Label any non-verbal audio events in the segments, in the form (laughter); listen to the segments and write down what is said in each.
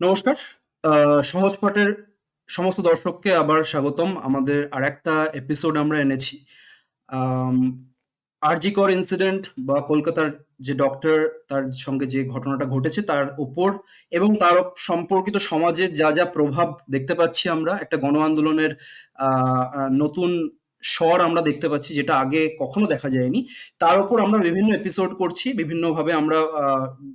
নমস্কার। সহজ পাঠের সমস্ত দর্শককে আবার স্বাগতম। আমাদের আর একটা এপিসোড আমরা এনেছি। আরজিকর ইনসিডেন্ট বা কলকাতার যে ডক্টর তার সঙ্গে যে ঘটনাটা ঘটেছে, তার উপর এবং তার সম্পর্কিত সমাজে যা যা প্রভাব দেখতে পাচ্ছি আমরা, একটা গণ আন্দোলনের নতুন স্বর আমরা দেখতে পাচ্ছি, যেটা আগে কখনো দেখা যায়নি। তার উপর আমরা বিভিন্ন এপিসোড করছি, বিভিন্নভাবে আমরা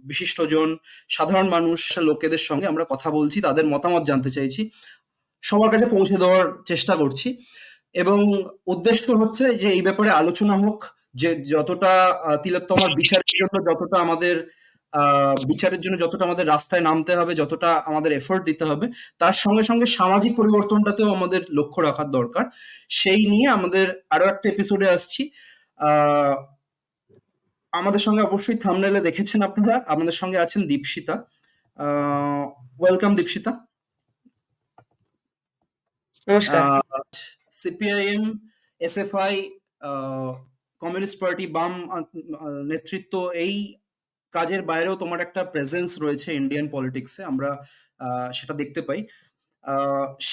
বিশিষ্টজন সাধারণ মানুষ লোকেদের সঙ্গে আমরা কথা বলছি, তাদের মতামত জানতে চাইছি। সবার কাছে পৌঁছে দেওয়ার চেষ্টা করছি। এবং উদ্দেশ্য হচ্ছে যে, এই ব্যাপারে আলোচনা হোক, যে যতটা তিলোত্তমার বিচারের জন্য যতটা আমাদের বিচারের জন্য যতটা আমাদের রাস্তায় নামতে হবে যতটা আমাদের এফোর্ট দিতে হবে তার সঙ্গে সঙ্গে সামাজিক পরিবর্তনটাতেও আমাদের লক্ষ্য রাখার দরকার। সেই নিয়ে আমাদের আরও একটা এপিসোডে আসছি। আহ আমাদের সঙ্গে অবশ্যই থামনেলে দেখেছেন আপনারা। আমাদের সঙ্গে আছেন Dipsita. Welcome Dipsita. CPIM SFI communist party বাম নেতৃত্ব এই কাজের বাইরেও তোমার একটা প্রেজেন্স রয়েছে ইন্ডিয়ান পলিটিক্সে আমরা সেটা দেখতে পাই।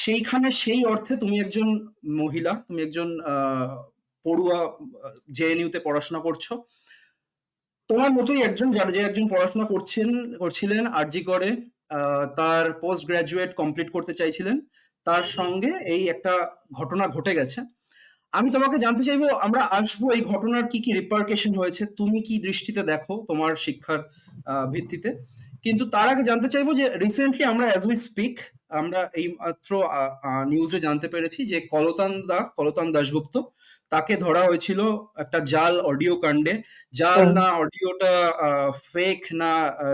সেইখানে সেই অর্থে তুমি একজন মহিলা, তুমি একজন পড়ুয়া জেএনইউতে পড়াশোনা করছ। তোমার মতোই একজন যারা, যে একজন পড়াশোনা করছেন, করছিলেন আরজি করে তার পোস্ট গ্রাজুয়েট কমপ্লিট করতে চাইছিলেন। তার সঙ্গে এই একটা ঘটনা ঘটে গেছে। আমি তোমাকে জানতে চাইব আমরা আসব এই ঘটনার কি কি রিপার্কেশন হয়েছে তুমি কি দৃষ্টিতে দেখো তোমার শিক্ষার ভিত্তিতে? কিন্তু তার আগে জানতে চাইব যে রিসেন্টলি আমরা অ্যাজ উই স্পিক আমরা এই মাত্র নিউজে জানতে পেরেছি যে কলতান দা কলতান দাশগুপ্ত তাকে ধরা হয়েছিল একটা জাল অডিও কাণ্ডে। জাল না অডিওটা ফেক না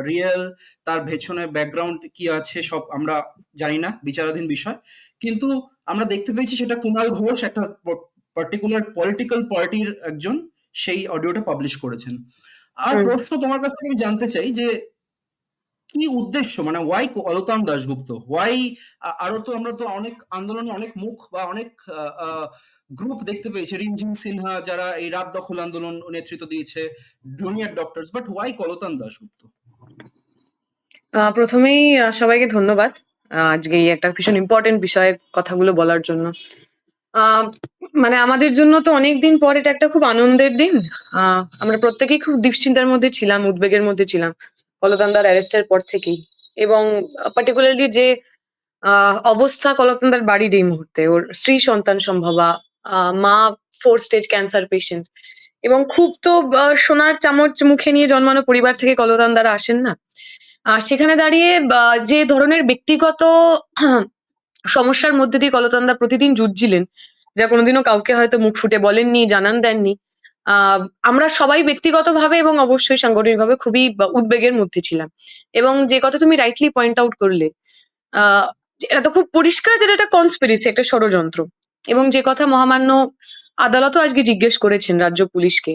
রিয়েল তার পেছনে ব্যাকগ্রাউন্ড কি আছে সব আমরা জানি না বিচারাধীন বিষয়। কিন্তু আমরা দেখতে পেয়েছি সেটা কুণাল ঘোষ একটা পার্টিকুলার পলিটিক্যাল পার্টির একজন সেই অডিওটা পাবলিশ করেছেন। আর প্রশ্ন তোমার কাছ থেকে আমি জানতে চাই যে কি উদ্দেশ্য মানে ওয়াই অলতান দাশগুপ্ত? ওয়াই আরও তো আমরা তো অনেক আন্দোলনে অনেক মুখ বা অনেক গ্রুপ দেখতে পেয়েছি। রিমঝিম সিনহা যারা এই রাত দখল আন্দোলন নেতৃত্ব দিয়েছে junior doctors but why Kolatan Dasgupta? প্রথমেই সবাইকে ধন্যবাদ আজকে এই একটা ভীষণ ইম্পর্টেন্ট বিষয়ে কথাগুলো বলার জন্য। মানে আমাদের জন্য তো অনেক দিন পর এটা একটা খুব আনন্দের দিন। আমরা প্রত্যেকেই খুব দুশ্চিন্তার মধ্যে ছিলাম, উদ্বেগের মধ্যে ছিলাম কলকান্দার অ্যারেস্টের পর থেকেই। এবং পার্টিকুলারলি যে অবস্থা কলতান্দার বাড়ির এই মুহূর্তে, ওর স্ত্রী সন্তান সম্ভবা মা ফোর স্টেজ ক্যান্সার পেশেন্ট এবং খুব তো সোনার চামচ মুখে নিয়ে জন্মানো পরিবার থেকে কলকান্দারা আসেন না। সেখানে দাঁড়িয়ে যে ধরনের ব্যক্তিগত সমস্যার মধ্যে দিয়ে কলতান্দা প্রতিদিন জুঝছিলেন যা কোনোদিনও কাউকে হয়তো মুখ ফুটে বলেননি, জানান দেননি। আমরা সবাই ব্যক্তিগতভাবে এবং অবশ্যই সাংগঠনিকভাবে খুবই উদ্বেগের মধ্যে ছিলাম। এবং যে কথা তুমি রাইটলি পয়েন্ট আউট করলে এটা তো খুব পরিষ্কার যেটা এটা কনস্পিরেসি একটা ষড়যন্ত্র। এবং যে কথা মহামান্য আদালতও আজকে জিজ্ঞেস করেছেন রাজ্য পুলিশকে,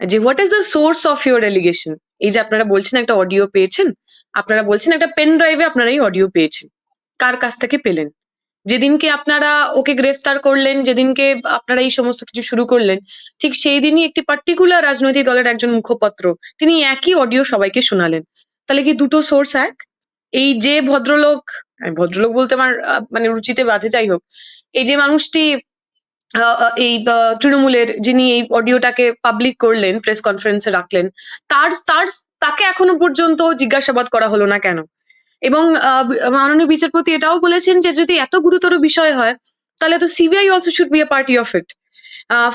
যে what is the source of your allegation এই যে আপনারা বলছেন একটা অডিও পেয়েছেন, আপনারা বলছেন একটা পেন ড্রাইভে আপনারা এই অডিও পেয়েছেন। কার কাছ থেকে পেলেন? যেদিনকে আপনারা ওকে গ্রেফতার করলেন, যেদিনকে আপনারা এই সমস্ত কিছু শুরু করলেন, ঠিক সেই দিনই একটি পার্টিকুলার রাজনৈতিক দলের একজন মুখপত্র, তিনি একই অডিও সবাইকে শোনালেন। তাহলে কি দুটো সোর্স এক? এই যে ভদ্রলোক ভদ্রলোক বলতে আমার মানে রুচিতে বাধে, যাই হোক, এই যে মানুষটি এই তৃণমূলের যিনি এই অডিওটাকে পাবলিক করলেন প্রেস কনফারেন্সে রাখলেন, তার তার, তাকে এখনও পর্যন্ত জিজ্ঞাসাবাদ করা হলো না কেন? এবং মাননীয় বিচারপতি এটাও বলেছেন যে যদি এত গুরুতর বিষয় হয়, তাহলে তো CBI also should be a party of it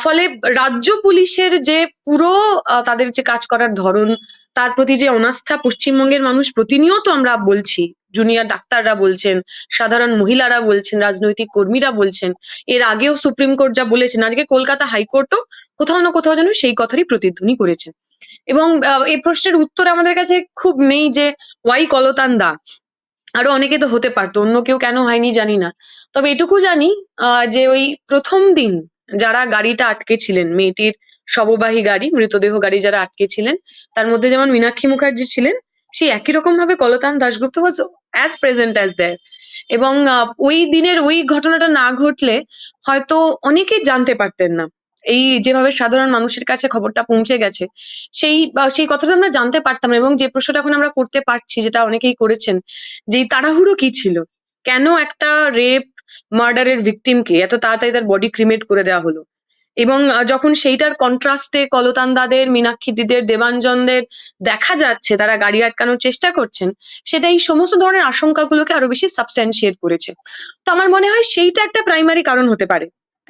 ফলে রাজ্য পুলিশের যে পুরো তাদের যে কাজ করার ধরন, তার প্রতি যে অনাস্থা পশ্চিমবঙ্গের মানুষ প্রতিনিয়ত আমরা বলছি জুনিয়র ডাক্তাররা বলছেন, সাধারণ মহিলারা বলছেন, রাজনৈতিক কর্মীরা বলছেন, এর আগেও সুপ্রিম কোর্ট যা বলেছেন, আজকে কলকাতা হাইকোর্টও কোথাও না কোথাও যেন সেই কথারই প্রতিধ্বনি করেছে। এবং এই প্রশ্নের উত্তর আমাদের কাছে খুব নেই যে ওয়াই কলতান দা? আরও অনেকে তো হতে পারতো, অন্য কেউ কেন হয়নি জানি না। তবে এটুকু জানি যে ওই প্রথম দিন যারা গাড়িটা আটকে ছিলেন মেয়েটির শববাহী গাড়ি, মৃতদেহ গাড়ি যারা আটকে ছিলেন তার মধ্যে যেমন মীনাক্ষী মুখার্জি ছিলেন সেই একই রকম ভাবে Kalatan Dasgupta was as present as they এবং ওই দিনের ওই ঘটনাটা না ঘটলে হয়তো অনেকেই জানতে পারতেন না। এই যেভাবে সাধারণ মানুষের কাছে খবরটা পৌঁছে গেছে, সেই সেই কথাটা আমরা জানতে পারতাম এবং যে প্রশ্নটা এখন আমরা করতে পারছি যেটা অনেকেই করেছেন, যে তাড়াহুড়ো কি ছিল? কেন একটা রেপ মার্ডারের ভিকটিমকে এত তাড়াতাড়ি তার বডি ক্রিমেট করে দেওয়া হলো? এবং যখন সেইটার কন্ট্রাস্টে কলতান্দাদের মীনাক্ষী দিদের দেবাঞ্জনদের দেখা যাচ্ছে, তারা গাড়ি আটকানোর চেষ্টা করছেন, সেটা এই সমস্ত ধরনের আশঙ্কাগুলোকে আরও বেশি সাবস্ট্যান্সিয়েট করেছে। তো আমার মনে হয় সেইটা একটা প্রাইমারি কারণ হতে পারে।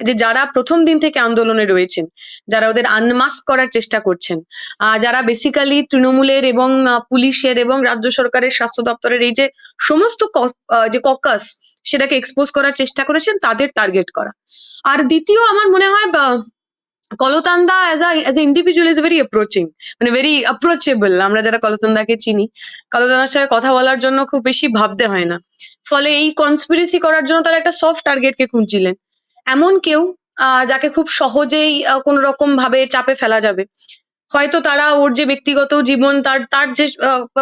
যে যারা প্রথম দিন থেকে আন্দোলনে রয়েছেন, যারা ওদের আনমাস্ক করার চেষ্টা করছেন যারা বেসিক্যালি তৃণমূলের এবং পুলিশের এবং রাজ্য সরকারের স্বাস্থ্য দপ্তরের এই যে সমস্ত যে ককাস সেটাকে এক্সপোজ করার চেষ্টা করেছেন, তাদের টার্গেট করা। আর দ্বিতীয় আমার মনে হয় কলতান্দা as as a individual is very approaching মানে ভেরি অ্যাপ্রোচেবল আমরা যারা কলতান্দাকে চিনি, কলতান্দার সঙ্গে কথা বলার জন্য খুব বেশি ভাবতে হয় না। ফলে এই কনস্পিরেসি করার জন্য তারা একটা সফট টার্গেটকে খুঁজছিলেন। এমন কেউ যাকে খুব সহজেই কোন রকম ভাবে চাপে ফেলা যাবে। হয়তো তারা ওর যে ব্যক্তিগত জীবন, তার তার যে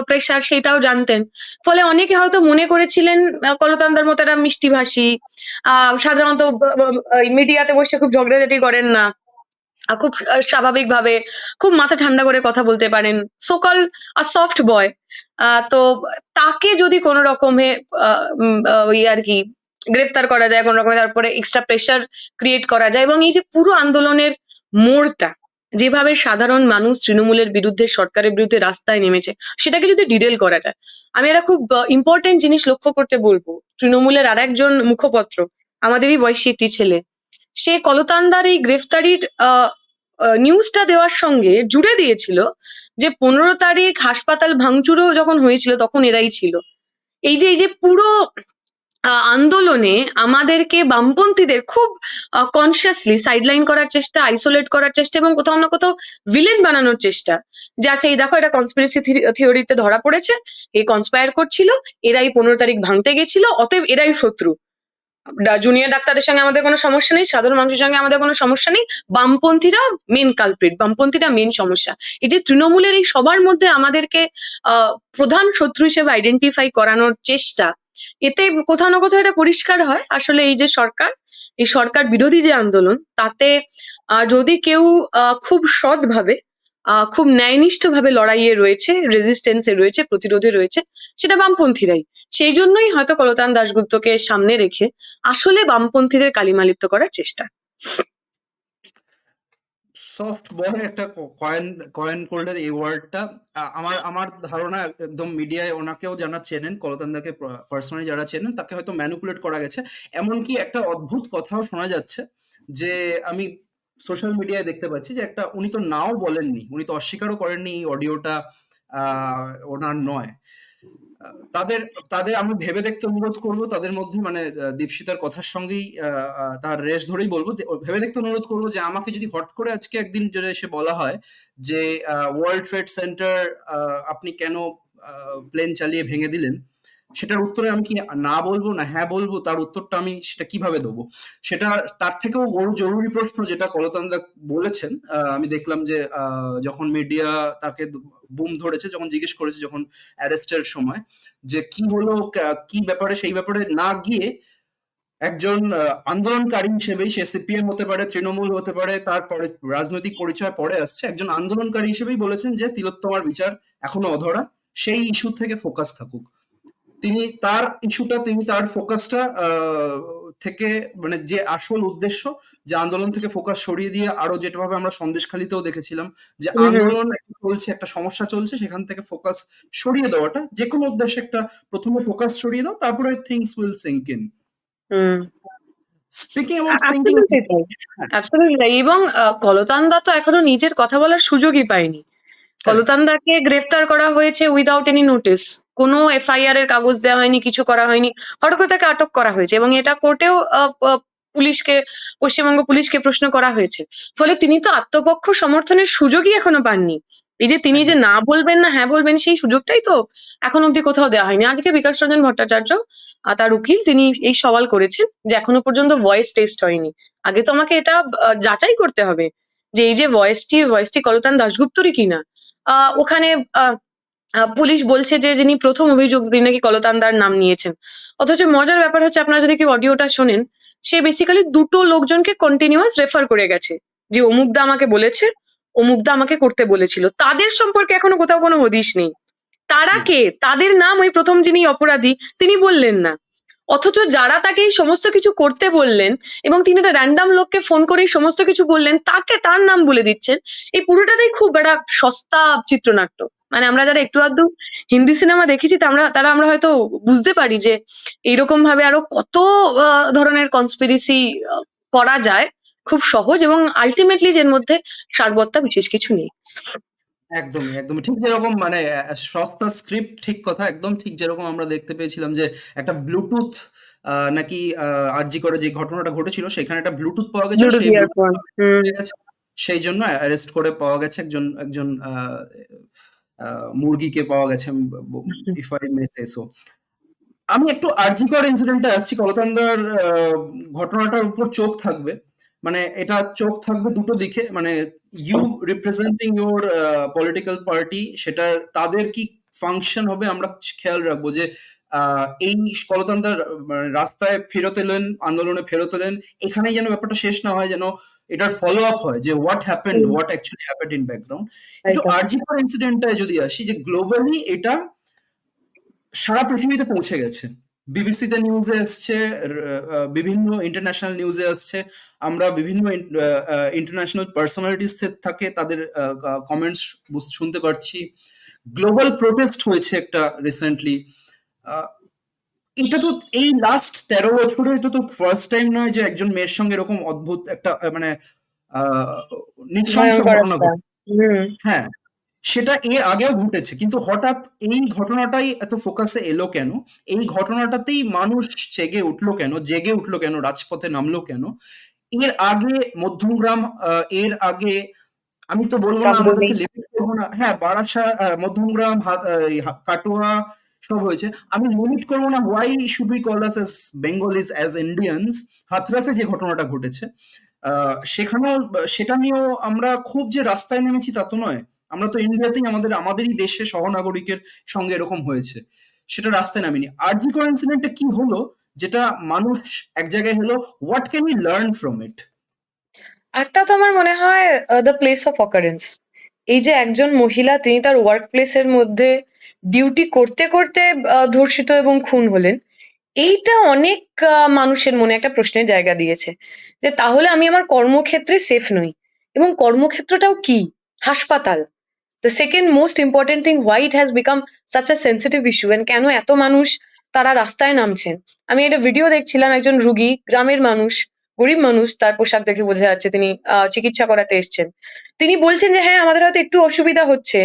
প্রেশার সেটাও জানতেন। ফলে অনেকে হয়তো মনে করেছিলেন কলতান্দার মতো একটা মিষ্টিভাষী। আহ সাধারণত মিডিয়াতে বসে খুব ঝগড়াঝাটি করেন না। খুব স্বাভাবিক ভাবে খুব মাথা ঠান্ডা করে কথা বলতে পারেন। সোকল আ সফট বয় তো তাকে যদি কোনো রকমে ওই আর কি গ্রেফতার করা যায় কোনো রকমে, তারপরে এক্সট্রা প্রেশার ক্রিয়েট করা যায় এবং এই যে পুরো আন্দোলনের মোড়টা, যেভাবে সাধারণ মানুষ তৃণমূলের বিরুদ্ধে, সরকারের বিরুদ্ধে রাস্তায় নেমেছে, সেটাকে যদি ডিটেল করা যায়, আমি একটা খুব ইম্পর্টেন্ট জিনিস লক্ষ্য করতে বলব। তৃণমূলের আর একজন মুখপত্র আমাদেরই বয়সী একটি ছেলে, সে কলতান্দার এই গ্রেফতারির নিউজটা দেওয়ার সঙ্গে জুড়ে দিয়েছিল যে পনেরো তারিখ হাসপাতাল ভাঙচুরও যখন হয়েছিল, তখন এরাই ছিল। এই যে এই যে পুরো আন্দোলনে আমাদেরকে বামপন্থীদের খুব কনসিয়াসলি সাইডলাইন করার চেষ্টা আইসোলেট করার চেষ্টা এবং কোথাও না কোথাও ভিলেন বানানোর চেষ্টা। যে আচ্ছা এই দেখো, এটা কনস্পিরেসি থিওরিতে ধরা পড়েছে। এই কনস্পায়ার করছিল, এরাই পনেরো তারিখ ভাঙতে গেছিল, অতএব এরাই শত্রু। জুনিয়র ডাক্তারদের সঙ্গে আমাদের কোনো সমস্যা নেই, সাধারণ মানুষের সঙ্গে আমাদের কোনো সমস্যা নেই। বামপন্থীরা মেন কালপ্রিট বামপন্থীরা মেন সমস্যা। এই যে তৃণমূলের এই সবার মধ্যে আমাদেরকে প্রধান শত্রু হিসেবে আইডেন্টিফাই করানোর চেষ্টা এতে কোথাও না কোথাও এটা পরিষ্কার হয়। আসলে এই যে সরকার, এই সরকার বিরোধী যে আন্দোলন, তাতে যদি কেউ খুব সৎভাবে খুব ন্যায়নিষ্ঠ ভাবে লড়াইয়ে রয়েছে রেজিস্টেন্সে রয়েছে, প্রতিরোধে রয়েছে, সেটা বামপন্থীরাই। সেই জন্যই হয়তো কলতান দাশগুপ্তকে সামনে রেখে আসলে বামপন্থীদের কালিমালিপ্ত করার চেষ্টা। সফট বয় একটা কয়েন কয়েন করলেন এই ওয়ার্ডটা আমার আমার ধারণা একদম মিডিয়ায় ওনাকেও যারা চেনেন কলতান্দাকে পার্সোনালি যারা চেনেন, তাকে হয়তো ম্যানুপুলেট করা গেছে। এমনকি একটা অদ্ভুত কথাও শোনা যাচ্ছে যে, আমি সোশ্যাল মিডিয়ায় দেখতে পাচ্ছি যে একটা, উনি তো নাও বলেননি, উনি তো অস্বীকারও করেননি এই অডিওটা ওনার নয়। তাদের তাদের আমি ভেবে দেখতে অনুরোধ করব, তাদের মধ্যে মানে দীপশিতার কথার সঙ্গেই তার রেশ ধরেই বলব। ভেবে দেখতে অনুরোধ করব যে আমাকে যদি হট করে আজকে একদিন যদি এসে বলা হয় যে ওয়ার্ল্ড ট্রেড সেন্টার আপনি কেন প্লেন চালিয়ে ভেঙে দিলেন সেটার উত্তরে আমি কি না বলব না হ্যাঁ বলব, তার উত্তরটা আমি সেটা কীভাবে দেবো? সেটা তার থেকেও বড় জরুরি প্রশ্ন যেটা কলতান্দা বলেছেন আমি দেখলাম যে যখন মিডিয়া তাকে বুম ধরেছে, যখন জিজ্ঞেস করেছে যখন অ্যারেস্টের সময়, যে কি হলো, কি ব্যাপারে, সেই ব্যাপারে না গিয়ে একজন আন্দোলনকারী হিসেবেই সে সিপিএম হতে পারে, তৃণমূল হতে পারে তারপরে রাজনৈতিক পরিচয় পরে আসছে, একজন আন্দোলনকারী হিসেবেই বলেছেন যে তিলোত্তমার বিচার এখনও অধরা, সেই ইস্যু থেকে ফোকাস থাকুক। তিনি তার ইস্যুটা তিনি তার ফোকাসটা থেকে মানে যে আসল উদ্দেশ্য যে আন্দোলন থেকে ফোকাস সরিয়ে দিয়ে আরও যেভাবে আমরা সন্দেশখালিতেও দেখেছিলাম যে। আন্দোলন চলছে একটা সমস্যা চলছে সেখান থেকে ফোকাস সরিয়ে দেওয়াটা যে কোনো উদ্দেশ্যে একটা প্রথমে ফোকাস সরিয়ে দাও তারপরে থিংস উইল সিঙ্ক ইন। এবং কলতান্দা তো এখনও নিজের কথা বলার সুযোগই পায়নি কলতান্দাকে গ্রেফতার করা হয়েছে উইদাউট এনি নোটিস কোনো এফআইআর এর কাগজ দেওয়া হয়নি, কিছু করা হয়নি। হঠাৎ করে তাকে আটক করা হয়েছে এবং এটা কোর্টেও পুলিশকে, পশ্চিমবঙ্গ পুলিশকে প্রশ্ন করা হয়েছে। ফলে তিনি তো আত্মপক্ষ সমর্থনের সুযোগই এখনও পাননি। এই যে তিনি যে না বলবেন না হ্যাঁ বলবেন, সেই সুযোগটাই তো এখন অব্দি কোথাও দেওয়া হয়নি। আজকে বিকাশ রঞ্জন ভট্টাচার্য তার উকিল, তিনি এই সওয়াল করেছেন যে এখনও পর্যন্ত ভয়েস টেস্ট হয়নি। আগে তো আমাকে এটা যাচাই করতে হবে যে এই যে ভয়েসটি ভয়েসটি কলতান দাশগুপ্তরই কিনা। ওখানে পুলিশ বলছে যে যিনি প্রথম অভিযোগ তিনি নাকি কলতান্দার নাম নিয়েছেন। অথচ মজার ব্যাপার হচ্ছে আপনারা যদি কেউ অডিওটা শোনেন সে বেসিক্যালি দুটো লোকজনকে কন্টিনিউয়াস রেফার করে গেছে। যে অমুকদা আমাকে বলেছে অমুকদা আমাকে করতে বলেছিল। তাদের সম্পর্কে এখনও কোথাও কোনো হদিশ নেই। তারা কে? তাদের নাম ওই প্রথম যিনি অপরাধী তিনি বললেন না। অথচ যারা তাকে এই সমস্ত কিছু করতে বললেন এবং তিনি একটা র্যান্ডাম লোককে ফোন করে সমস্ত কিছু বললেন, তাকে তার নাম বলে দিচ্ছেন, এই পুরোটাই খুব একটা সস্তা চিত্রনাট্য। মানে আমরা যারা একটু আধটু হিন্দি সিনেমা দেখেছি আমরা, তারা আমরা হয়তো বুঝতে পারি যে এইরকম ভাবে আরও কত ধরনের কনস্পিরেসি করা যায়, খুব সহজ এবং আলটিমেটলি এর মধ্যে সারবত্তা বিশেষ কিছু নেই। একদমই, একদমই। ঠিক যেরকম মানে সস্তা স্ক্রিপ্ট ঠিক কথা। একদম ঠিক যেরকম আমরা দেখতে পেয়েছিলাম যে একটা ব্লুটুথ নাকি আরজি করে যে ঘটনাটা ঘটেছিল সেখানে একটা ব্লুটুথ পাওয়া গেছে। সেই জন্য অ্যারেস্ট করে পাওয়া গেছে একজন একজন মুরগিকে পাওয়া গেছে if I may say so. আমি একটু আরজিকর ইনসিডেন্টে আসছি। কলকান্দার ঘটনাটার উপর চোখ থাকবে। মানে এটা চোখ থাকবে দুটো দিকে। মানে you representing your political party সেটা তাদের কি ফাংশন হবে আমরা খেয়াল রাখব যে এই কলকান্দার মানে রাস্তায় ফেরত এলেন, আন্দোলনে ফেরত এলেন। এখানেই যেন ব্যাপারটা শেষ না হয় যেন এটার ফলো আপ হয় যে what happened, what actually happened in background. একদম আরজিকর ইনসিডেন্টটায় যদি আসি যে গ্লোবালি এটা সারা পৃথিবীতে পৌঁছে গেছে। বিবিসিতে নিউজে এসছে, র আ বিভিন্ন ইন্টারন্যাশনাল নিউজে আসছে। আমরা বিভিন্ন ইন্টারন্যাশনাল পার্সোনালিটিস থে থাকে তাদের কমেন্টস শুনতে পারছি। গ্লোবাল প্রোটেস্ট হয়েছে একটা রিসেন্টলি। এটা তো এই লাস্ট ১৩ বছরে এটা তো ফার্স্ট টাইম নয় যে একজন মেয়ের সঙ্গে এরকম অদ্ভুত একটা মানে ঘটনা হ্যাঁ, সেটা এর আগেও ঘটেছে। কিন্তু হঠাৎ এই ঘটনাটাই এত ফোকাসে এলো কেন? এই ঘটনাটাতেই মানুষ জেগে উঠল কেন? জেগে উঠল কেন? রাজপথে নামলো কেন? এর আগে মধ্যমগ্রাম এর আগে আমি তো বলব না আমাদেরকে লিমিট করব না হ্যাঁ, বারাসা মধ্যমগ্রাম, কাটোয়া সব হয়েছে। আমি লিমিট করব না why should we call us as Bengalis, as Indians? হাথরাসে যে ঘটনাটা ঘটেছে সেখানেও সেটা নিয়েও আমরা খুব যে রাস্তায় নেমেছি তা তো নয়। আমরা তো ইন্ডিয়াতেই আমাদের আমাদেরই দেশে সহনাগরিকের সঙ্গে এরকম হয়েছে। সেটা রাস্তায় নামিনি। আরজিকর ইনসিডেন্ট টা কি হলো যেটা মানুষ এক জায়গায় হলো what can we learn from it? একটা তো আমার মনে হয় দ্য প্লেস অফ অকারেন্স। এই যে একজন মহিলা তিনি তার ওয়ার্ক প্লেস এর মধ্যে ডিউটি করতে, করতে ধর্ষিত এবং খুন হলেন। এইটা অনেক মানুষের মনে একটা প্রশ্নের জায়গা দিয়েছে। যে তাহলে আমি আমার কর্মক্ষেত্রে সেফ নই। এবং কর্মক্ষেত্রটাও কি? হাসপাতাল। The second most important thing why it has become such a sensitive issue and কেন এত মানুষ তারা রাস্তায় নামছেন। আমি একটা ভিডিও দেখছিলাম একজন রুগী, গ্রামের মানুষ, গরিব মানুষ তার পোশাক দেখে বোঝা যাচ্ছে তিনি চিকিৎসা করাতে এসছেন। তিনি বলছেন যে, "হ্যাঁ, আমাদের হয়তো একটু অসুবিধা হচ্ছে।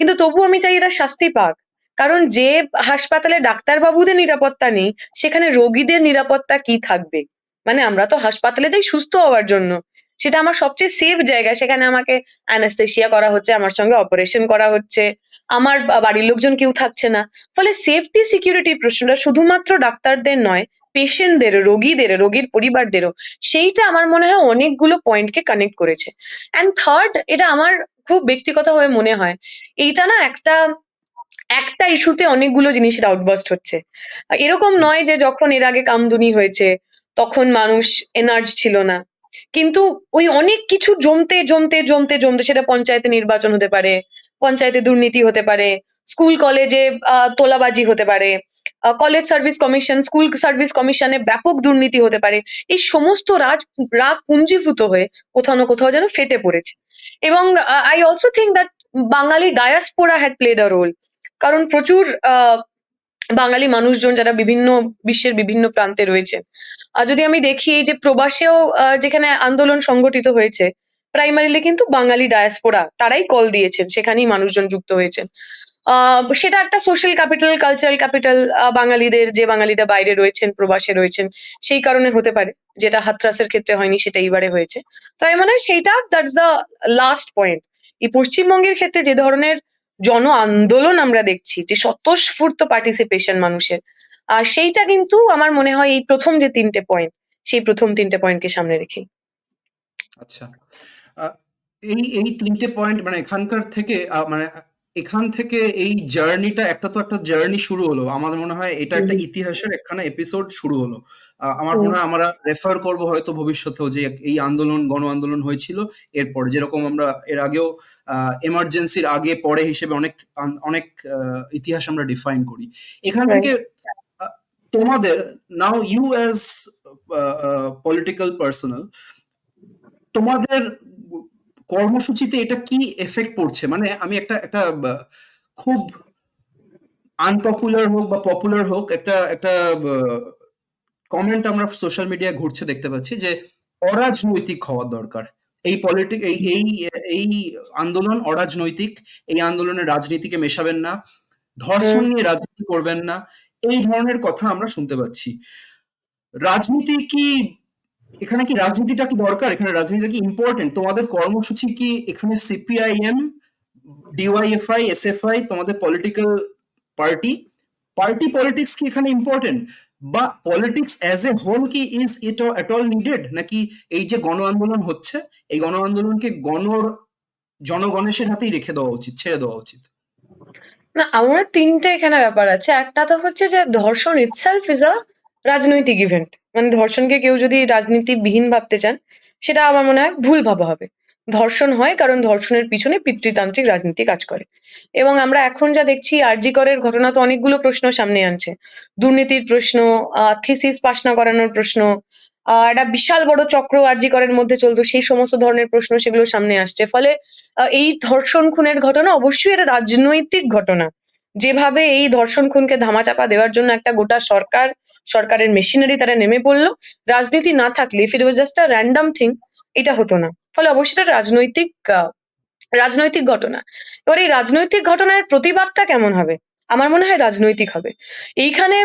কিন্তু তবুও আমি চাই এরা শাস্তি পাক।" কারণ যে হাসপাতালে ডাক্তারবাবুদের নিরাপত্তা নেই, সেখানে রোগীদের নিরাপত্তা কি থাকবে? মানে আমরা তো হাসপাতালে যাই সুস্থ হওয়ার জন্য। সেটা আমার সবচেয়ে সেফ জায়গা। সেখানে আমাকে অ্যানেসথেসিয়া করা হচ্ছে, আমার সঙ্গে অপারেশন করা হচ্ছে। আমার বাড়ির লোকজন কেউ থাকছে না। ফলে সেফটি সিকিউরিটি প্রশ্নটা শুধুমাত্র ডাক্তারদের নয়, পেশেন্টদেরও, রোগীদের রোগীর পরিবারদেরও। সেইটা আমার মনে হয় অনেকগুলো পয়েন্টকে কানেক্ট করেছে। অ্যান্ড থার্ড এটা আমার খুব ব্যক্তিগতভাবে মনে হয়। এইটা না একটা একটা ইস্যুতে অনেকগুলো জিনিসের আউটবার্স্ট হচ্ছে। এরকম নয় যে যখন এর আগে কামদুনি হয়েছে, তখন মানুষ এনার্জ ছিল না। কিন্তু ওই অনেক কিছু জমতে, জমতে, জমতে, জমতে সেটা পঞ্চায়েতে নির্বাচন হতে পারে, পঞ্চায়েতে দুর্নীতি হতে পারে, স্কুল কলেজে আ তোলাবাজি হতে পারে, আ college service commission, school service কমিশনে ব্যাপক দুর্নীতি হতে পারে। এই সমস্ত রাজ রাগ পুঞ্জীভূত হয়ে কোথাও না কোথাও যেন ফেটে পড়েছে। এবং uh I also think that Bengali diaspora had played a role কারণ প্রচুর আ বাঙালি মানুষজন যারা বিভিন্ন বিশ্বের বিভিন্ন প্রান্তে রয়েছে। যদি আমি দেখি যে প্রবাসেও যেখানে আন্দোলন সংগঠিত হয়েছে, প্রাইমারিলি কিন্তু বাঙালি ডায়াসপোরা তারাই কল দিয়েছেন। সেখানেই মানুষজন যুক্ত হয়েছেন। সেটা একটা সোশ্যাল ক্যাপিটাল, কালচারাল ক্যাপিটাল বাঙালিদের যে বাঙালিরা বাইরে রয়েছেন, প্রবাসে রয়েছেন, সেই কারণে হতে পারে। যেটা হাতরাসের ক্ষেত্রে হয়নি সেটা এইবারে হয়েছে। তাই মনে সেইটা দ্যাটস দ্য লাস্ট পয়েন্ট। এই পশ্চিমবঙ্গের ক্ষেত্রে যে ধরনের জন আন্দোলন আমরা দেখছি যে স্বতঃস্ফূর্ত পার্টিসিপেশন মানুষের। আর সেইটা কিন্তু আমার মনে হয় এই প্রথম যে তিনটে পয়েন্ট, সেই প্রথম তিনটে পয়েন্টকে সামনে রেখে আচ্ছা। এই এই তিনটে পয়েন্ট মানে এখানকার থেকে মানে এখান থেকে এই জার্নিটা একটা তো একটা জার্নি শুরু হলো। আমার মনে হয় এটা একটা ইতিহাসের একখানা এপিসোড শুরু হলো। আমার মনে হয় আমরা রেফার করব হয়তো ভবিষ্যতেও যে এই আন্দোলন, গণ আন্দোলন হয়েছিল এরপর। যেরকম আমরা এর আগেও এমার্জেন্সির আগে পরে হিসেবে অনেক অনেক ইতিহাস আমরা ডিফাইন করি। এখান থেকে তোমাদের now you as political personal তোমাদের কর্মসূচিতে এটা কি ইফেক্ট পড়ছে? মানে আমি একটা একটা খুব আনপপুলার হোক বা পপুলার হোক একটা একটা কমেন্ট আমরা সোশ্যাল মিডিয়ায় ঘুরছে দেখতে পাচ্ছি যে অরাজনৈতিক হওয়া দরকার। এই পলিটিক এই এই এই আন্দোলন অরাজনৈতিক। এই আন্দোলনে রাজনীতিকে মেশাবেন না। ধর্ষণ নিয়ে রাজনীতি করবেন না। এই ধরনের কথা আমরা শুনতে পাচ্ছি। রাজনীতি কি এখানে কি রাজনীতিটা কি দরকার? এখানে রাজনীতিটা কি ইম্পোর্টেন্ট? তোমাদের কর্মসূচি কি এখানে সিপিআইএম, ডিওয়াইএফআই, এসএফআই তোমাদের পলিটিক্যাল পার্টি, পার্টি পলিটিক্স কি এখানে ইম্পোর্টেন্ট? বা পলিটিক্স অ্যাজ এ হোল কি is it at all needed? নাকি এই যে গণ আন্দোলন হচ্ছে, এই গণ আন্দোলনকে গণর জনগণেশের হাতেই রেখে দেওয়া উচিত, ছেড়ে দেওয়া উচিত? না, আমার ৩ টে এখানে ব্যাপার আছে। একটা তো হচ্ছে যে ধর্ষণ ইটসেলফ ইজ আ রাজনৈতিক ইভেন্ট। মানে ধর্ষণকে কেউ যদি রাজনীতিবিহীন ভাবতে চান, সেটা আমার মনে হয় ভুল ভাবা হবে। ধর্ষণ হয় কারণ ধর্ষণের পিছনে পিতৃতান্ত্রিক রাজনীতি কাজ করে। এবং আমরা এখন যা দেখছি আরজি করের ঘটনা তো অনেকগুলো প্রশ্ন সামনে আনছে। দুর্নীতির প্রশ্ন, থিসিস পাস না করানোর প্রশ্ন, একটা বিশাল বড় চক্র আরজি মধ্যে চলতো সেই সমস্ত ধরনের প্রশ্ন সেগুলো সামনে আসছে। ফলে আ এই ধর্ষণ খুনের ঘটনা অবশ্যই এটা রাজনৈতিক ঘটনা। যেভাবে এই ধর্ষণ খুনকে ধামাচাপা দেওয়ার জন্য একটা গোটা সরকার, সরকারের মেশিনারি তারা নেমে পড়ল রাজনীতি না থাকলে it was just a random thing এটা হতো না। ফলে অবশ্যই এটা রাজনৈতিক আ রাজনৈতিক ঘটনা। এবার এই রাজনৈতিক ঘটনার প্রতিবাদটা কেমন হবে? আমার মনে হয় রাজনৈতিক হবে। এইখানে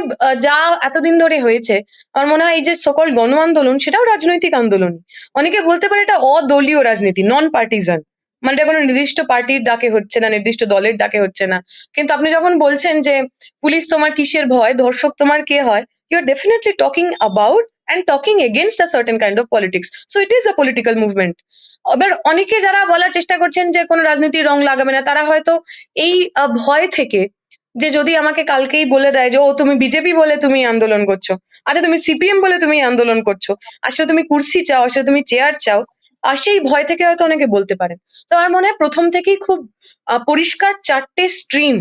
যা এতদিন ধরে হয়েছে, আমার মনে হয় এই যে সকল গণ আন্দোলন সেটাও রাজনৈতিক আন্দোলন। অনেকে বলতে পারে এটা অদলীয় রাজনীতি, নন পার্টিজান। মানে কোনো নির্দিষ্ট পার্টির ডাকে হচ্ছে না, নির্দিষ্ট দলের ডাকে হচ্ছে না। কিন্তু আপনি যখন বলছেন যে পুলিশ তোমার কিসের ভয়, ধর্ষক তোমার কে হয়? You are definitely talking about and talking against a certain kind of politics. So it is a political movement. এবার অনেকে যারা বলার চেষ্টা করছেন যে কোনো রাজনীতির রং লাগাবে না, তারা হয়তো এই আ ভয় থেকে যে যদি আমাকে কালকেই বলে দেয় যে, "ও তুমি বিজেপি বলে তুমি আন্দোলন করছ। আচ্ছা তুমি সিপিএম বলে তুমি আন্দোলন করছ। আসলে তুমি কুর্সি চাও, আসলে তুমি চেয়ার চাও।" আর সেই ভয় থেকে হয়তো অনেকে বলতে পারেন। তো আমার মনে হয় প্রথম থেকেই খুব পরিষ্কার চারটে স্ট্রিম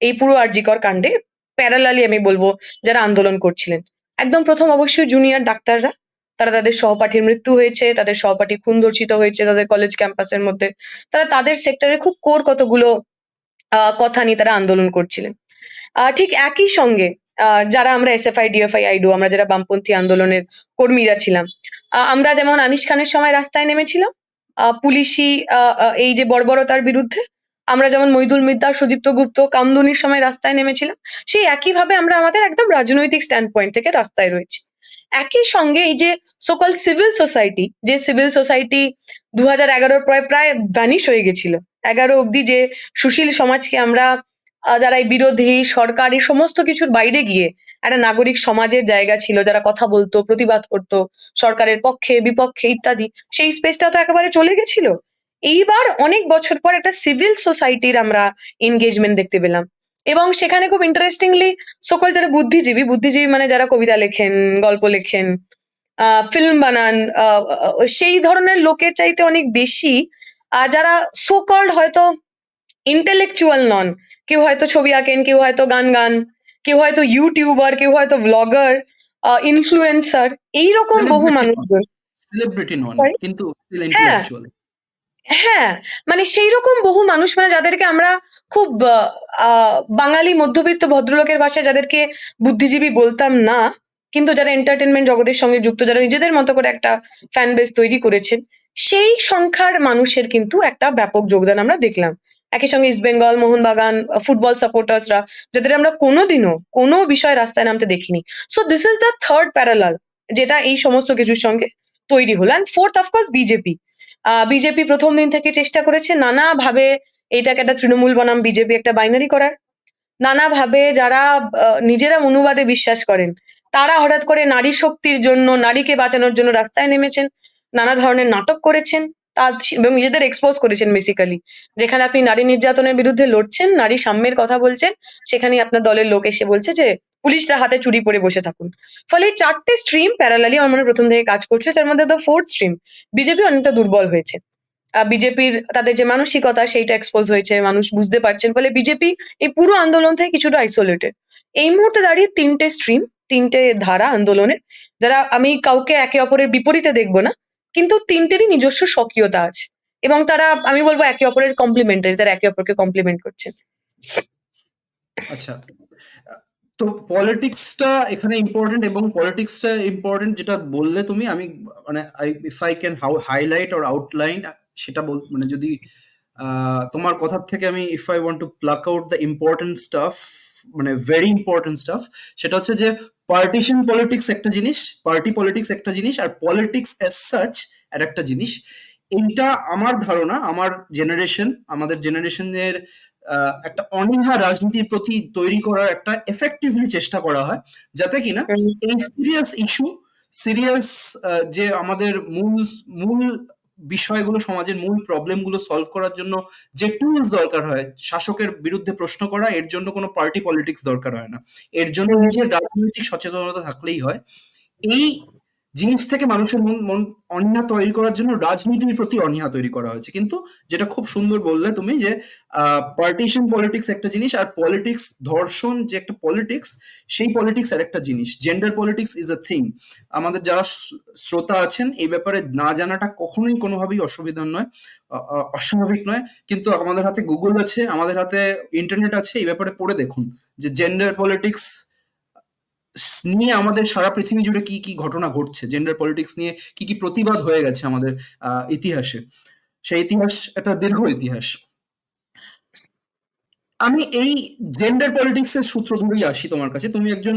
এই পুরো আরজি কর কাণ্ডে প্যারালালি আমি বলব যারা আন্দোলন করছিলেন। একদম প্রথম অবশ্যই জুনিয়র ডাক্তাররা। তারা তাদের সহপাঠীর মৃত্যু হয়েছে, তাদের সহপাঠী খুন ধর্ষিত হয়েছে তাদের কলেজ ক্যাম্পাসের মধ্যে। তারা তাদের সেক্টরে খুব কোর কতগুলো কথা নিয়ে তারা আন্দোলন করছিলেন। ঠিক একই সঙ্গে যারা আমরা এসএফআই, ডিএফআই, আইডো আমরা যারা বামপন্থী আন্দোলনের কর্মীরা ছিলাম। আমরা যেমন আনিস খানের সময় রাস্তায় নেমেছিলাম, পুলিশি এই যে বর্বরতার বিরুদ্ধে। আমরা যেমন মইদুল মিদ্দার, সুদীপ্ত গুপ্ত, কামদুনির সময় রাস্তায় নেমেছিলাম। সেই একইভাবে আমরা আমাদের একদম রাজনৈতিক স্ট্যান্ড পয়েন্ট থেকে রাস্তায় রয়েছি। একই সঙ্গে এই যে সো কল্ড সিভিল সোসাইটি, যে সিভিল সোসাইটি ২০১১ র প্রায় প্রায় ভ্যানিশ হয়ে গেছিল। ১১ অব্দি যে সুশীল সমাজকে আমরা যারা এই বিরোধী, সরকার এই সমস্ত কিছুর বাইরে গিয়ে একটা নাগরিক সমাজের জায়গা ছিল, যারা কথা বলতো, প্রতিবাদ করত, সরকারের পক্ষে, বিপক্ষে ইত্যাদি। সেই স্পেসটা তো একেবারে চলে গেছিল। এইবার অনেক বছর পর একটা সিভিল সোসাইটির আমরা এনগেজমেন্ট দেখতে পেলাম। এবং সেখানে খুব ইন্টারেস্টিংলি সকল যারা বুদ্ধিজীবী, বুদ্ধিজীবী মানে যারা কবিতা লেখেন, গল্প লেখেন, ফিল্ম বানান, সেই ধরনের লোকের চাইতে অনেক বেশি যারা সো কল্ড হয়তো ইন্টেলেকচুয়াল নন। কেউ হয়তো ছবি আঁকেন, কেউ হয়তো গান গান, কেউ হয়তো ইউটিউবার, কেউ হয়তো ভ্লগার, আ ইনফ্লুয়েন্সার এইরকম বহু মানুষজন সেলিব্রিটি নন। কিন্তু হ্যাঁ। হ্যাঁ, মানে সেইরকম বহু মানুষ মানে যাদেরকে আমরা খুব আ আ বাঙালি মধ্যবিত্ত ভদ্রলোকের ভাষায় যাদেরকে বুদ্ধিজীবী বলতাম না। কিন্তু যারা এন্টারটেনমেন্ট জগতের সঙ্গে যুক্ত, যারা নিজেদের মতো করে একটা ফ্যান বেস তৈরি করেছেন। সেই সংখ্যার মানুষের কিন্তু একটা ব্যাপক যোগদান আমরা দেখলাম। একই সঙ্গে ইস্ট বেঙ্গল, মোহনবাগান, ফুটবল সাপোর্টার্সরা যাদের আমরা কোনদিনও কোন বিষয়ে রাস্তায় নামতে দেখিনি। So this is the third parallel যেটা এই সমস্ত কিছুর সঙ্গে তৈরি হলো। And 4th of course BJP. BJP প্রথম দিন থেকে চেষ্টা করেছে নানাভাবে এটাকে একটা তৃণমূল বনাম বিজেপি একটা বাইনারি করার। নানাভাবে যারা নিজেরা অনুবাদে বিশ্বাস করেন, তারা হঠাৎ করে নারী শক্তির জন্য, নারীকে বাঁচানোর জন্য রাস্তায় নেমেছেন। নানা ধরনের নাটক করেছেন। তার এবং নিজেদের এক্সপোজ করেছেন বেসিক্যালি যেখানে আপনি নারী নির্যাতনের বিরুদ্ধে লড়ছেন নারী সাম্যের কথা বলছেন সেখানেই আপনার দলের লোক এসে বলছে যে পুলিশরা হাতে চুরি পরে বসে থাকুন। ফলে এই চারটে স্ট্রিম প্যারালালি আমার মনে প্রথম থেকে কাজ করছে, যার মধ্যে দ্য ফোর্থ স্ট্রিম বিজেপি অনেকটা দুর্বল হয়েছে। বিজেপির তাদের যে মানসিকতা, সেইটা এক্সপোজ হয়েছে, মানুষ বুঝতে পারছেন। ফলে বিজেপি এই পুরো আন্দোলন থেকে কিছুটা আইসোলেটেড এই মুহূর্তে দাঁড়িয়ে তিনটে স্ট্রিম তিনটে ধারা আন্দোলনের, যারা আমি কাউকে একে অপরের বিপরীতে দেখব না, কিন্তু তিনটেরই নিজস্ব স্বকীয়তা আছে। এবং তারা, আমি বলব একে অপরের কমপ্লিমেন্টারি তারা একে অপরকে কমপ্লিমেন্ট করছে। আচ্ছা তো পলিটিক্সটা এখানে ইম্পর্টেন্ট এবং পলিটিক্সটা ইম্পর্টেন্ট যেটা বললে তুমি, আমি মানে if I can how highlight or outline সেটা বল মানে যদি তোমার কথার থেকে আমি if I want to pluck out the important stuff মানে ভেরি ইম্পর্টেন্ট স্টাফ সেটা হচ্ছে যে পার্টিশন পলিটিক্স একটা জিনিস পার্টি পলিটিক্স একটা জিনিস, আর পলিটিক্স এস সাচ আর একটা জিনিস। এইটা আমার ধারণা, আমার জেনারেশন আমাদের জেনারেশনের একটা অনীহা রাজনীতির প্রতি তৈরি করার একটা এফেক্টিভলি চেষ্টা করা হয় যাতে কিনা এই সিরিয়াস ইস্যু সিরিয়াস যে আমাদের মূল মূল বিষয়গুলো সমাজের মূল প্রবলেমগুলো সলভ করার জন্য যে টুলস দরকার হয় শাসকের বিরুদ্ধে প্রশ্ন করা এর জন্য কোনো পার্টি পলিটিক্স দরকার হয় না। এর জন্য নিজের রাজনৈতিক সচেতনতা থাকলেই হয়। এই জিনিস থেকে মানুষের মন মন অনীহা তৈরি করার জন্য রাজনীতির প্রতি অনীহা তৈরি করা হয়েছে। কিন্তু যেটা খুব সুন্দর বললে তুমি যে পার্টিশন পলিটিক্স একটা জিনিস আর পলিটিক্স ধর্ষণ যে একটা পলিটিক্স সেই পলিটিক্স আর একটা জিনিস। Gender politics is a thing আমাদের যারা শ্রোতা আছেন, এই ব্যাপারে না জানাটা কখনোই কোনোভাবেই অসুবিধা নয় অস্বাভাবিক নয়। কিন্তু আমাদের হাতে গুগল আছে, আমাদের হাতে ইন্টারনেট আছে, এই ব্যাপারে পড়ে দেখুন যে জেন্ডার পলিটিক্স নিয়ে আমাদের সারা পৃথিবী জুড়ে কি কি ঘটনা ঘটছে? জেন্ডার পলিটিক্স নিয়ে কি কি প্রতিবাদ হয়ে গেছে আমাদের ইতিহাসে? সেই ইতিহাস একটা দীর্ঘ ইতিহাস। আমি এই জেন্ডার পলিটিক্স এর সূত্র ধরেই আসি তোমার কাছে। তুমি একজন,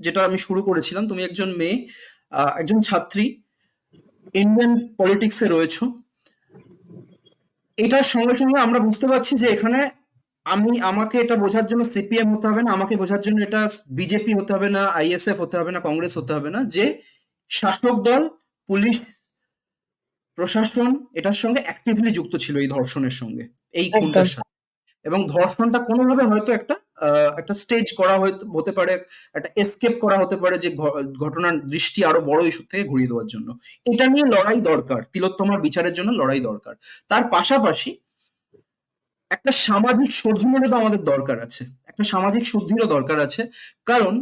যেটা আমি শুরু করেছিলাম, তুমি একজন মেয়ে একজন ছাত্রী ইন্ডিয়ান পলিটিক্সে রয়েছো। এটার সঙ্গে সঙ্গে আমরা বুঝতে পারছি যে এখানে আমি আমাকে এটা বোঝার জন্য সিপিএম হতে হবে না আমাকে বোঝার জন্য এটা বিজেপি হতে হবে না আইএসএফ হতে হবে না কংগ্রেস হতে হবে না যে শাসক দল পুলিশ প্রশাসন এটার সঙ্গে অ্যাক্টিভলি যুক্ত ছিল এই ধর্ষণের সঙ্গে এই খুনটার সাথে। এবং ধর্ষণটা কোনোভাবে হয়তো একটা একটা স্টেজ করা হতে পারে একটা এসকেপ করা হতে পারে যে ঘটনার দৃষ্টি আরও বড় ইস্যু থেকে ঘুরিয়ে দেওয়ার জন্য। এটা নিয়ে লড়াই দরকার তিলোত্তমার বিচারের জন্য লড়াই দরকার। তার পাশাপাশি একটা সামাজিক শুদ্ধিরও তো আমাদের দরকার আছে একটা সামাজিক শুদ্ধিরও দরকার আছে। কারণ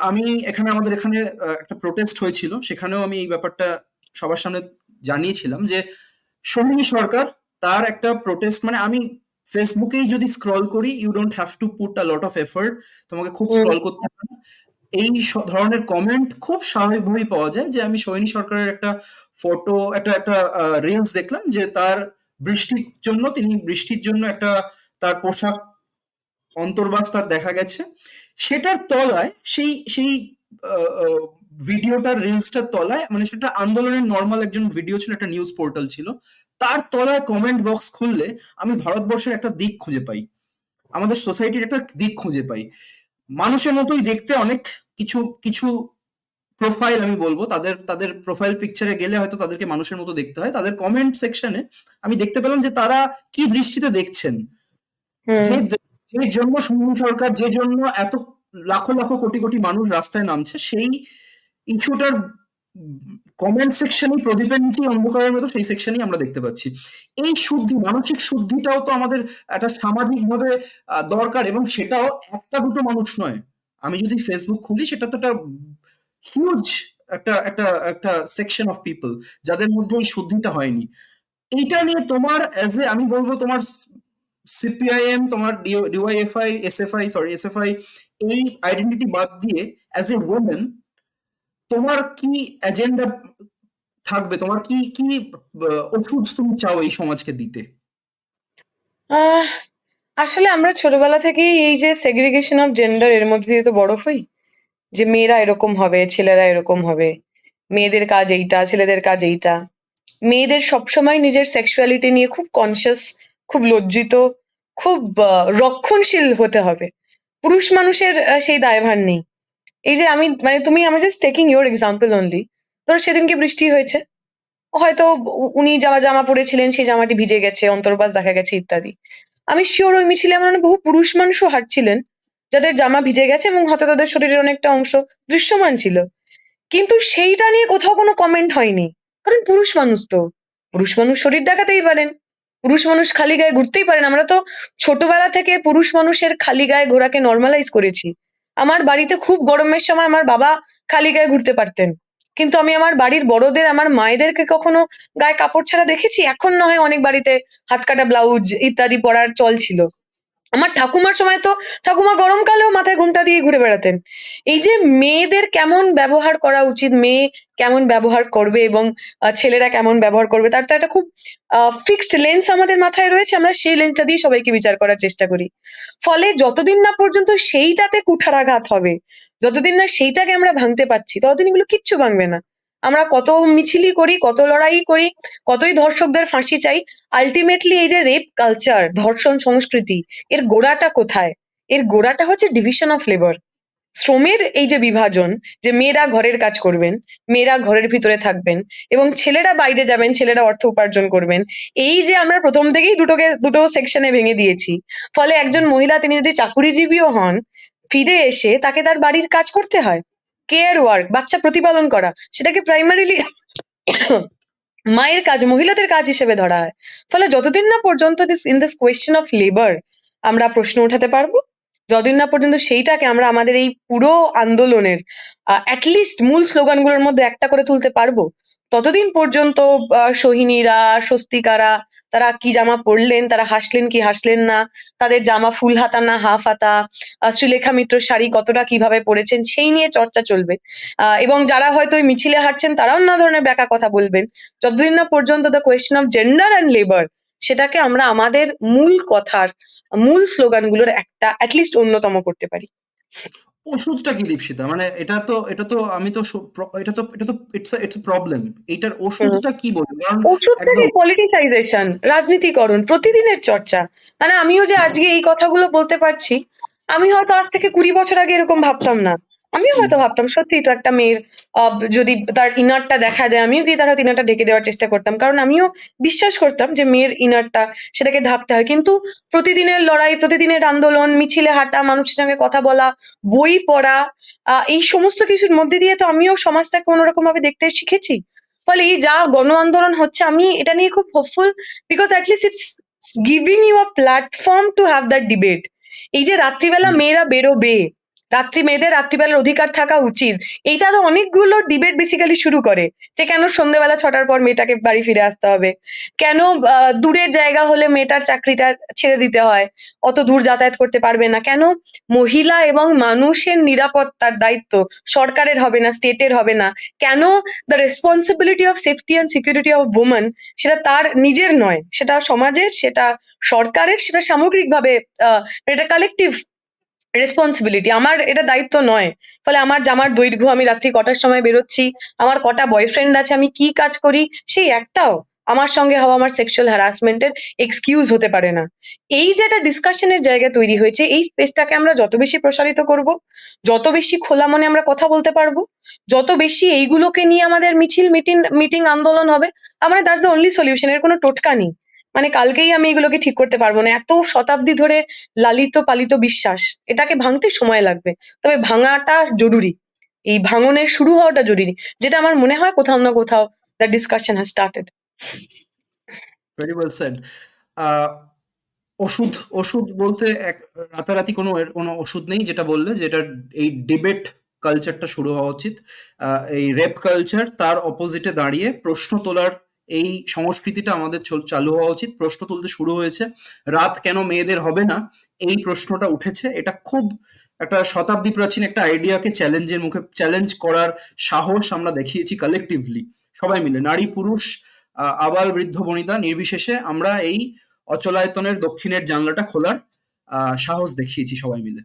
আমি এখানে আমাদের এখানে একটা প্রোটেস্ট হয়েছিল সেখানেও আমি এই ব্যাপারটা সবার সামনে জানিয়েছিলাম যে সোহিনী সরকার তার একটা প্রোটেস্ট মানে আমি ফেসবুকেই যদি স্ক্রল করি you don't have to put a lot of effort তোমাকে খুব স্ক্রল করতে হবে। এই ধরনের কমেন্ট খুব স্বাভাবিকভাবেই পাওয়া যায় যে আমি সোহিনী সরকারের একটা ফটো একটা একটা রিলস দেখলাম যে তার বৃষ্টির জন্য, তিনি বৃষ্টির জন্য একটা তার পোশাক অন্তর্বাস তার দেখা গেছে। সেটার তলায়, সেই সেই ভিডিওটার রিলসটার তলায় মানে সেটা আন্দোলনের নর্মাল একজন ভিডিও ছিল, একটা নিউজ পোর্টাল ছিল, তার তলায় কমেন্ট বক্স খুললে আমি ভারতবর্ষের একটা দিক খুঁজে পাই। আমাদের সোসাইটির একটা দিক খুঁজে পাই। মানুষের মতোই দেখতে অনেক কিছু কিছু প্রোফাইল আমি বলব। তাদের তাদের প্রোফাইল পিকচারে গেলে হয়তো তাদেরকে মানুষের মতো দেখতে হয়। তাদের কমেন্ট সেকশনে আমি দেখতে পেলাম যে তারা কি দৃষ্টিতে দেখছেন। যে জন্য সুনীল সরকার যে জন্য এত লাখো লাখো কোটি কোটি মানুষ রাস্তায় নামছে সেই ইস্যুটার কমেন্ট সেকশনই প্রদীপের নিচে অন্ধকারের মতো সেই সেকশনই আমরা দেখতে পাচ্ছি। এই শুদ্ধি মানসিক শুদ্ধিটাও তো আমাদের একটা সামাজিক ভাবে দরকার এবং সেটাও একটা দুটো মানুষ নয়। আমি যদি ফেসবুক খুলি সেটা তো একটা হিউজ একটা একটা একটা সেকশন অফ পিপল যাদের মধ্যে এই শুদ্ধিটা হয়নি। এইটা নিয়ে তোমার অ্যাজ এ আমি বলব তোমার সিপিআইএম তোমার ডিওয়াইএফআই এসএফআই সরি এসএফআই এই আইডেন্টিটি বাদ দিয়ে অ্যাজ এ ওমেন তোমার কি এজেন্ডা থাকবে? তোমার কি কি ওষুধ তুমি চাও এই সমাজকে দিতে? আসলে আমরা ছোটবেলা থেকেই এই যে সেগ্রিগেশন অফ জেন্ডার এর মধ্যে দিয়ে তো বড় হই। যে মেয়েরা এরকম হবে ছেলেরা এরকম হবে মেয়েদের কাজ এইটা ছেলেদের কাজ এইটা। মেয়েদের সবসময় নিজের সেক্সুয়ালিটি নিয়ে খুব কনসিয়াস খুব লজ্জিত খুব রক্ষণশীল হতে হবে। পুরুষ মানুষের সেই দায়ভার নেই। এই যে আমি মানে তুমি আমি just taking your example only ধরো সেদিনকে বৃষ্টি হয়েছে হয়তো উনি জামা জামা পড়েছিলেন সেই জামাটি ভিজে গেছে, অন্তর্বাস দেখা গেছে ইত্যাদি। আমি শিওর ওই মিছিলে এমন অনেক বহু পুরুষ মানুষও হাঁটছিলেন, যাদের জামা ভিজে গেছে এবং হয়তো তাদের শরীরের অনেকটা অংশ দৃশ্যমান ছিল। কিন্তু সেইটা নিয়ে কোথাও কোনো কমেন্ট হয়নি। কারণ পুরুষ মানুষ তো। পুরুষ মানুষ শরীর দেখাতেই পারেন। পুরুষ মানুষ খালি গায়ে ঘুরতেই পারেন। আমরা তো ছোটবেলা থেকে পুরুষ মানুষের খালি গায়ে ঘোরাকে নর্মালাইজ করেছি। আমার বাড়িতে খুব গরমের সময় আমার বাবা খালি গায়ে ঘুরতে পারতেন। কিন্তু আমি আমার বাড়ির বড়দের, আমার মায়েদেরকে কখনো গায়ে কাপড় ছাড়া দেখেছি? এখন না হয় অনেক বাড়িতে হাত কাটা ব্লাউজ ইত্যাদি পরার চল ছিল। আমার ঠাকুমার সময় তো ঠাকুমা গরমকালেও মাথায় ঘুমটা দিয়ে ঘুরে বেড়াতেন। এই যে মেয়েদের কেমন ব্যবহার করা উচিত, মেয়ে কেমন ব্যবহার করবে এবং ছেলেরা কেমন ব্যবহার করবে তার তো একটা খুব ফিক্সড লেন্স আমাদের মাথায় রয়েছে। আমরা সেই লেন্সটা দিয়ে সবাইকে বিচার করার চেষ্টা করি। ফলে যতদিন না পর্যন্ত সেইটাতে কুঠারাঘাত হবে, যতদিন না সেইটাকে আমরা ভাঙতে পারছি, ততদিন এগুলো কিচ্ছু ভাঙবে না। আমরা কত মিছিলই করি, কত লড়াই করি, কতই ধর্ষকদের ফাঁসি চাই। আলটিমেটলি এই যে রেপ কালচার, ধর্ষণ সংস্কৃতি এর গোড়াটা কোথায়? এর গোড়াটা হচ্ছে ডিভিশন অফ লেবার। শ্রমের এই যে বিভাজন যে মেয়েরা ঘরের কাজ করবেন, মেয়েরা ঘরের ভিতরে থাকবেন এবং ছেলেরা বাইরে যাবেন, ছেলেরা অর্থ উপার্জন করবেন। এই যে আমরা প্রথম থেকেই দুটোকে দুটো সেকশনে ভেঙে দিয়েছি। ফলে একজন মহিলা তিনি যদি চাকুরিজীবীও হন, ফিরে এসে তাকে তার বাড়ির কাজ করতে হয়। কেয়ার ওয়ার্ক, বাচ্চা প্রতিপালন করা সেটাকে প্রাইমারিলি (coughs) মায়ের কাজ, মহিলাদের কাজ হিসেবে ধরা হয়। ফলে যতদিন না পর্যন্ত this in this question of labour আমরা প্রশ্ন উঠাতে পারব, যতদিন না পর্যন্ত সেইটাকে আমরা আমাদের এই পুরো আন্দোলনের আহ এটলিস্ট মূল স্লোগানগুলোর মধ্যে একটা করে তুলতে পারব, ততদিন পর্যন্ত সোহিনীরা, স্বস্তিকারা তারা কি জামা পড়লেন, তারা হাসলেন কি হাসলেন না, তাদের জামা ফুল হাতা না হাফ হাতা, শ্রীলেখা মিত্র শাড়ি কতটা কীভাবে পড়েছেন সেই নিয়ে চর্চা চলবে। এবং যারা হয়তো ওই মিছিলে হাঁটছেন তারাও নানা ধরনের ব্যাকা কথা বলবেন। যতদিন না পর্যন্ত the question of gender and labour সেটাকে আমরা আমাদের মূল কথার, মূল স্লোগানগুলোর একটা এট লিস্ট অন্যতম করতে পারি। ওষুধটা কি দীপশিতা? মানে এটা তো এটা তো আমি তো এটা তো এটা তো ইটস ইটস আ প্রবলেম। এটার ওষুধটা কি বলব কারণ ওষুধটাকে পলিটিসাইজেশন, রাজনীতিকরণ, প্রতিদিনের চর্চা। মানে আমিও যে আজকে এই কথাগুলো বলতে পারছি, আমি হয়তো আজ থেকে ২০ বছর আগে এরকম ভাবতাম না। আমিও হুম। হয়তো ভাবতাম সত্যিই তো একটা মেয়ের আ যদি তার ইনারটা দেখা যায়, আমিও গিয়ে তার হয়তো ইনারটা ঢেকে দেওয়ার চেষ্টা করতাম। কারণ আমিও বিশ্বাস করতাম যে মেয়ের ইনারটা সেটাকে ঢাকতে হয়। কিন্তু প্রতিদিনের লড়াই, প্রতিদিনের আন্দোলন, মিছিলে হাঁটা, মানুষের সঙ্গে কথা বলা, বই পড়া আ এই সমস্ত কিছুর মধ্যে দিয়ে তো আমিও সমাজটাকে অন্যরকমভাবে দেখতে শিখেছি। ফলে এই যা গণ আন্দোলন হচ্ছে আমি এটা নিয়ে খুব hopeful because at least it's giving you a platform to have that debate. এই যে রাত্রিবেলা হুম। মেয়েরা বেরোবে, রাত্রি মেয়েদের রাত্রিবেলার অধিকার থাকা উচিত। এইটা তো অনেকগুলো ডিবেট বেসিক্যালি শুরু করে। যে কেন সন্ধ্যেবেলা ছটার পর মেয়েটাকে বাড়ি ফিরে আসতে হবে? কেন দূরের জায়গা হলে মেয়েটার চাকরিটা ছেড়ে দিতে হয়? অত দূর যাতায়াত করতে পারবে না। কেন মহিলা এবং মানুষের নিরাপত্তার দায়িত্ব সরকারের হবে না, স্টেটের হবে না? কেন the responsibility of safety and security of woman সেটা তার নিজের নয়। সেটা সমাজের, সেটা সরকারের, সেটা সামগ্রিকভাবে এটা কালেক্টিভ রেসপনসিবিলিটি। আমার এটা দায়িত্ব নয়। ফলে আমার জামার দৈর্ঘ্য, আমি রাত্রি কটার সময় বেরোচ্ছি, আমার কটা বয়ফ্রেন্ড আছে, আমি কি কাজ করি, সেই একটাও আমার সঙ্গে হওয়া আমার সেক্সুয়াল হ্যারাসমেন্ট এর এক্সকিউজ হতে পারে না। এই যে একটা ডিসকাশন এর জায়গা তৈরি হয়েছে, এই স্পেসটাকে আমরা যত বেশি প্রসারিত করব, যত বেশি খোলা মনে আমরা কথা বলতে পারব, যত বেশি এইগুলোকে নিয়ে আমাদের মিছিল, মিটিং মিটিং আন্দোলন হবে, আমার দ্যাটস দ্য অনলি সলিউশন এর কোনো টোটকা নেই। মানে কালকেই আমি এগুলোকে ঠিক করতে পারব না। এত শতাব্দী ধরে লালিত পালিত বিশ্বাস, এটাকে ভাঙতে সময় লাগবে। তবে ভাঙাটা জরুরি। এই ভাঙনের শুরু হওয়াটা জরুরি। যেটা আমার মনে হয় কোথাও না কোথাও the discussion has started. Very well said. ওষুধ, ওষুধ বলতে এক রাতারাতি কোনো কোনো ওষুধ নেই যেটা বললে যে এটার এই ডিবেট কালচারটা শুরু হওয়া উচিত। এই রেপ কালচার তার অপোজিটে দাঁড়িয়ে প্রশ্ন তোলার এই সংস্কৃতিটা আমাদের চল হওয়া উচিত। প্রশ্ন তুলতে শুরু হয়েছে। রাত কেন মেয়েদের হবে না? এই প্রশ্নটা উঠেছে। এটা খুব একটা শতাব্দী প্রাচীন একটা আইডিয়াকে চ্যালেঞ্জের মুখে চ্যালেঞ্জ করার সাহস আমরা দেখিয়েছি কালেক্টিভলি। সবাই মিলে নারী, পুরুষ, আ আবাল-বৃদ্ধ-বনিতা নির্বিশেষে আমরা এই অচলায়তনের দক্ষিণের জানলাটা খোলার সাহস দেখিয়েছি সবাই মিলে।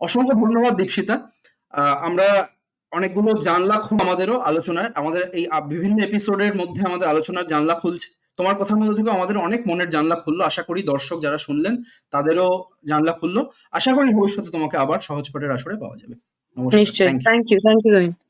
অসংখ্য ধন্যবাদ। আ আমরা অনেকগুলো জানলা খুব আমাদেরও আলোচনায়। আমাদের এই বিভিন্ন এপিসোডের মধ্যে আমাদের আলোচনার জানলা খুলছে। তোমার কথার মধ্যে থেকে আমাদের অনেক মনের জানলা খুললো। আশা করি দর্শক যারা শুনলেন তাদেরও জানলা খুললো। আশা করি ভবিষ্যতে তোমাকে আবার সহজ পাঠের আসরে পাওয়া যাবে। নমস্কার। Thank you. Thank you.